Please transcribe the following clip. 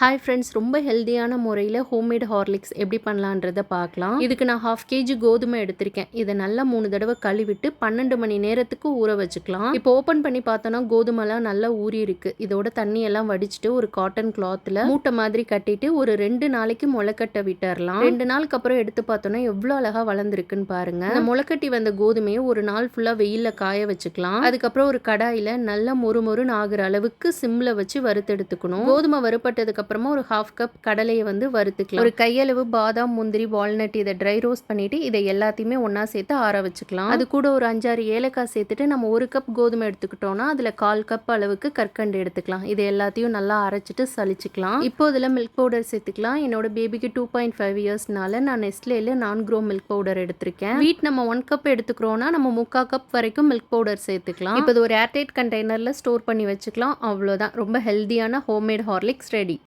Hi friends ரொம்ப ஹெல்தியான முறையில் ஹோம்மேட் ஹார்லிக்ஸ் எப்படி பண்ணலான்றதை பார்க்கலாம். இதுக்கு நான் ஹாஃப் கேஜி கோதுமை எடுத்திருக்கேன். இதை நல்லா மூணு தடவை கழுவிட்டு பன்னெண்டு மணி நேரத்துக்கு ஊற வச்சுக்கலாம். இப்போ ஓப்பன் பண்ணி பார்த்தோன்னா கோதுமைலாம் நல்லா ஊறி இருக்கு. இதோட தண்ணியெல்லாம் வடிச்சிட்டு ஒரு காட்டன் கிளாத்தில் மூட்டை மாதிரி கட்டிட்டு ஒரு ரெண்டு நாளைக்கு முளைக்கட்டை விட்டுறலாம். ரெண்டு நாளுக்கு அப்புறம் எடுத்து பார்த்தோன்னா எவ்வளோ அழகாக வளர்ந்துருக்குன்னு பாருங்க. இந்த முளைக்கட்டி வந்த கோதுமையை ஒரு நாள் ஃபுல்லாக வெயிலில் காய வச்சுக்கலாம். அதுக்கப்புறம் ஒரு கடாயில் நல்லா மொறு மொறுன்னு ஆகுற அளவுக்கு சிம்மில் வச்சு வறுத்தெடுத்துக்கணும். கோதுமை வறுப்பட்டதுக்கு அப்புறமா ஒரு ஹாஃப் கப் கடலையை வந்து வறுத்துக்கலாம். ஒரு கையளவு பாதாம் முந்திரி வால்நட் இதை ட்ரை ரோஸ்ட் பண்ணிட்டு இதை எல்லாத்தையுமே ஒன்றா சேர்த்து ஆற வச்சுக்கலாம். அது கூட ஒரு அஞ்சாறு ஏலக்காய் சேர்த்துட்டு நம்ம ஒரு கப் கோதுமை எடுத்துக்கிட்டோம்னா அதில் கால் கப் அளவுக்கு கற்கண்டு எடுத்துக்கலாம். இது எல்லாத்தையும் நல்லா அரைச்சிட்டு சலிச்சுக்கலாம் இப்போ இதில் மில்க் பவுடர் சேர்த்துக்கலாம். என்னோட பேபிக்கு டூ பாயிண்ட் ஃபைவ் இயர்ஸ்னால நான் நெஸ்லேயில் நான் க்ரோ மில்க் பவுடர் எடுத்திருக்கேன். வீட் நம்ம ஒன் கப் எடுத்துக்கிறோம்னா நம்ம முக்கா கப் வரைக்கும் மில்க் பவுடர் சேர்த்துக்கலாம். இப்போ இது ஒரு ஏர்டைட் கண்டெய்னரில் ஸ்டோர் பண்ணி வச்சுக்கலாம். அவ்வளோதான் ரொம்ப ஹெல்தியான ஹோம்மேட் ஹார்லிக்ஸ் ரெடி